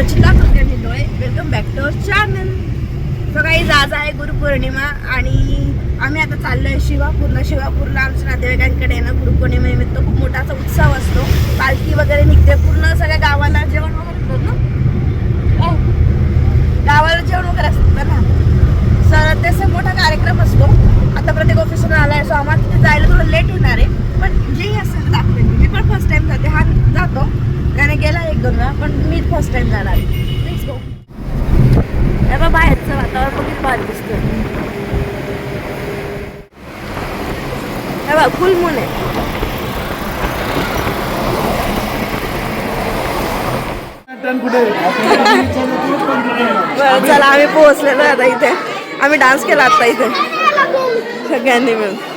Rachita Kulkarni Nindole welcome back to our channel so काही आज आहे गुरुपौर्णिमा आणि आम्ही आता चाललोय शिवापूरला. शिवापूरला आमच्या नातेवाईकांकडे आहे ना गुरुपौर्णिमेनिमित्त खूप मोठा असा उत्सव असतो. पालखी वगैरे निघते. पूर्ण सगळ्या गावाला जेवण वगैरे ना? हो. गावाला जेवण वगैरे असतं ना सर त्याचा मोठा कार्यक्रम असतो आता प्रत्येक ऑफिसर आला आहे सो आम्हाला तिथे जायला थोडं लेट होणार आहे पण जेही असेल ते दाखवेन मी. मी पण फर्स्ट टाइम जाते हा जातो त्याने गेला एक दोन वेळा पण मी फर्स्ट टाइम जाणार आहे Let's go. हे बघ बाहेरचं वातावरण पण किती भारी दिसतं फुल मून आहे चला आम्ही पोहोचलेलो आता इथे आम्ही डान्स केला आता इथे सगळ्यांनी मिळून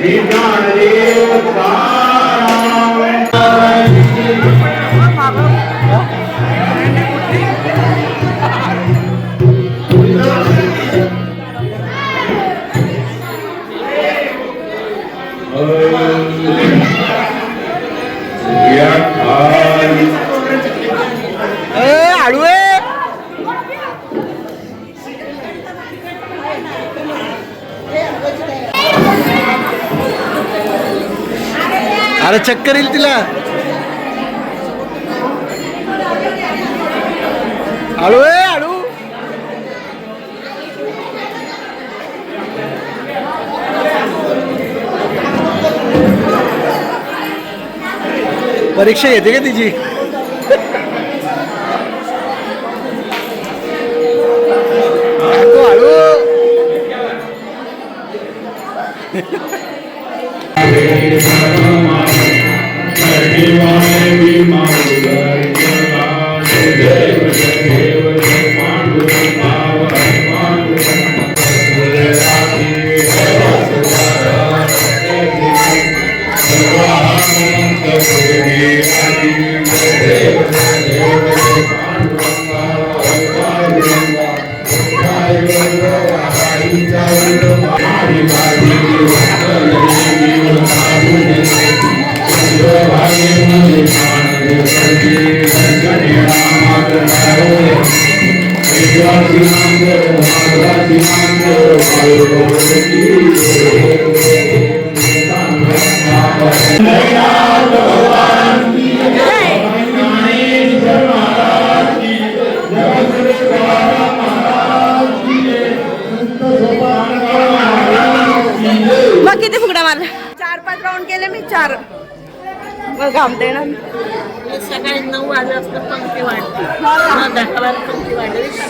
Keep going. अरे चक्कर येईल तिला. हळू आहे हळू परीक्षा येते का तिची? Hey,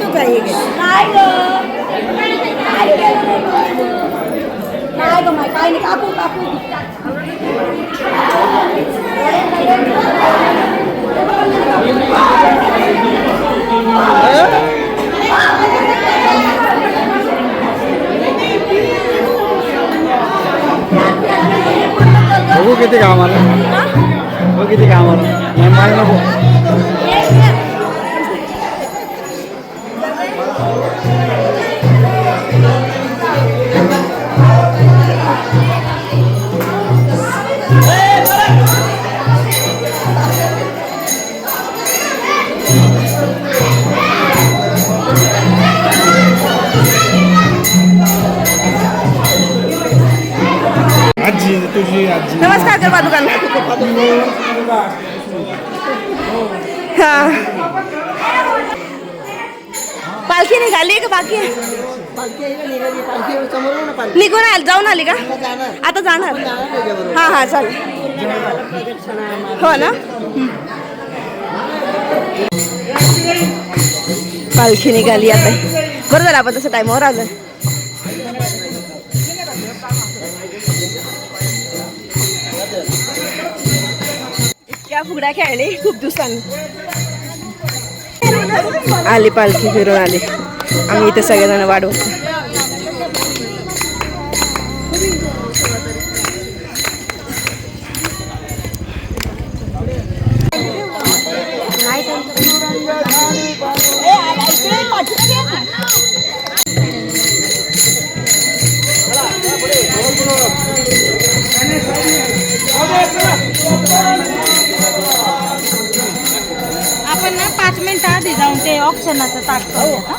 tu caí. Ai, आहे. ए, ए तू काय काय ग काय ग माय काय नाही काकू काकू बघू किती काम आलं बघू किती काम आलं नाही मला नको नमस्कार कर पादुकांना हा. पालखी निघाली का बाकी? आहे निघून आल जाऊन आली का? आता जाणार. हा हा चालेल हो ना? पालखी निघाली आता. बरं झालं आपण तसं टायमावर आलं इतक्या फुगड्या खेळले खूप दिवसांनी आली पालखी फिरून आली. आम्ही इथे सगळेजण वाढवतो. आपण ऑप्शनाचं ताट करूया का?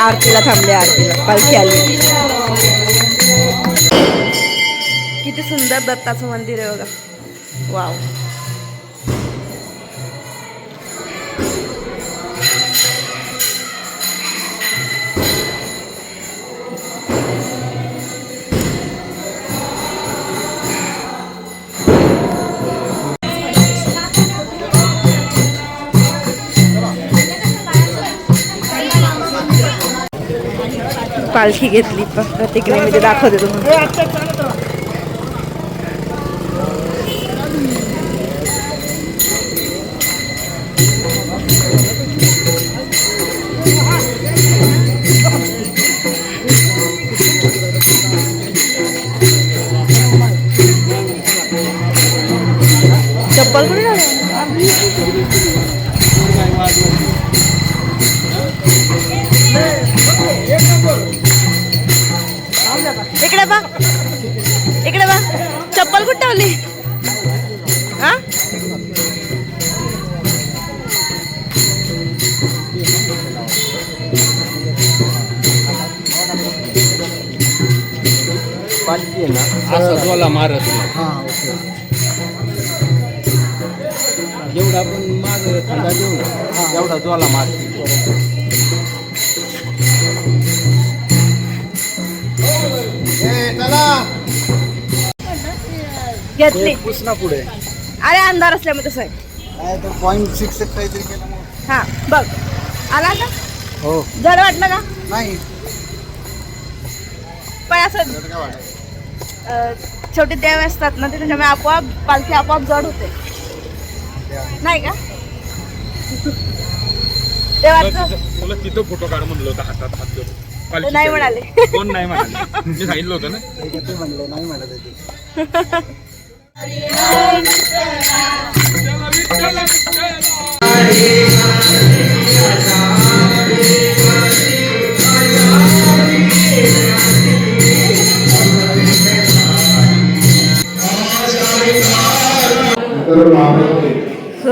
आरतीला थांबले आरतीला. पालखी आली. किती सुंदर दत्ताचं मंदिर आहे बघा. वाव. पालखी घेतली प- प्रतिक्रिया मी दाखवते तुम्हाला. चप्पल कुठे चप्पल कुठे ठेवली हा पालखी आहे ना असं डोला मारत नाही हां ओके जेवढा आपण माग थंडा देऊ ना तेवढा डोला मारते घेतली पुसना पुढे. अरे अंधार असल्यामुळे तसं आहे. पॉईंट सिक्स काहीतरी केलं मग. हा बघ. आला का? हो. जड वाटलं का? नाही. पण असं तर काय वाटत अं, छोटे देव असतात ना ते त्याच्यामुळे आपोआप पालखी आपोआप जड होते. नाही का? देवाचं तुला तिथं फोटो काढ म्हणलं होतं हातात हात पालखीच्या नाही वेळी. म्हणाले. कोण नाही म्हणाले? मी सांगितलं होतं ना. ते म्हणले नाही म्हणत आहे ते. सो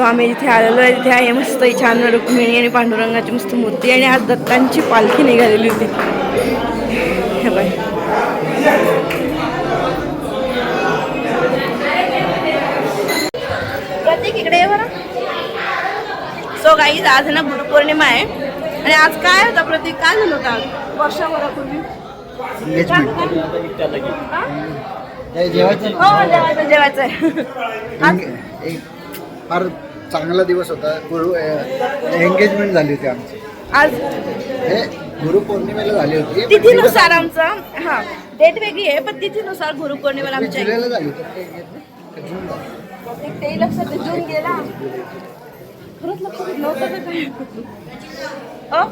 आम्ही जिथे आलेलो आहे. तिथे आहे मस्त छान रुक्मिणी आणि पांडुरंगाची मस्त मूर्ती आणि आज दत्तांची पालखी निघालेली होती. हे बाय प्रतीक इकडे ये बरं सो गाईज आज आहे ना गुरुपौर्णिमा आहे. आणि आज काय होता प्रतीक? काय झालं होतं वर्षभरापूर्वी. हा? ते जेवायचं? हो जेवायचं जेवायचं. आहे एक फार चांगला दिवस होता. गुरु एंगेजमेंट झाली होती आमची. आज हे गुरुपौर्णिमेला झाली होती. तिथीनुसार आमचं हा डेट वेगळी आहे पण तिथीनुसार गुरुपौर्णिमेला आमच्या जुलैला झाली होती. तेही लक्षात जून गेला. खरंच लक्ष दिलं होतं का अ?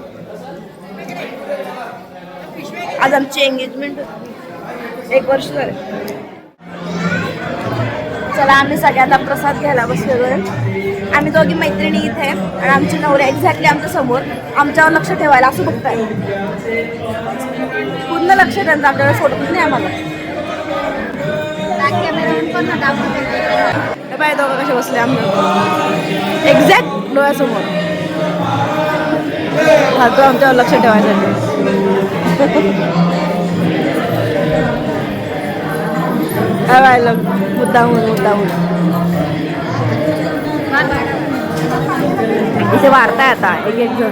आज आमची एंगेजमेंट एक वर्ष झाले. चला आम्ही सगळ्यांना प्रसाद घ्यायला बसलेलो आहे. आम्ही दोघी मैत्रिणी इथे आणि आमचे नवरे एक्झॅक्टली आमच्यासमोर. आमच्यावर लक्ष ठेवायला असं बघताय. पूर्ण लक्ष त्यांचं आमच्याकडे सोडतच नाही आम्हाला. हे बाय कसे बसले आम्ही? एक्झॅक्ट डोळ्यासमोर. हा आमच्यावर लक्ष ठेवायसाठी. काय व्हायला? मुद्दाहून मुद्दाहून इथे वारताय आता एक एक जण.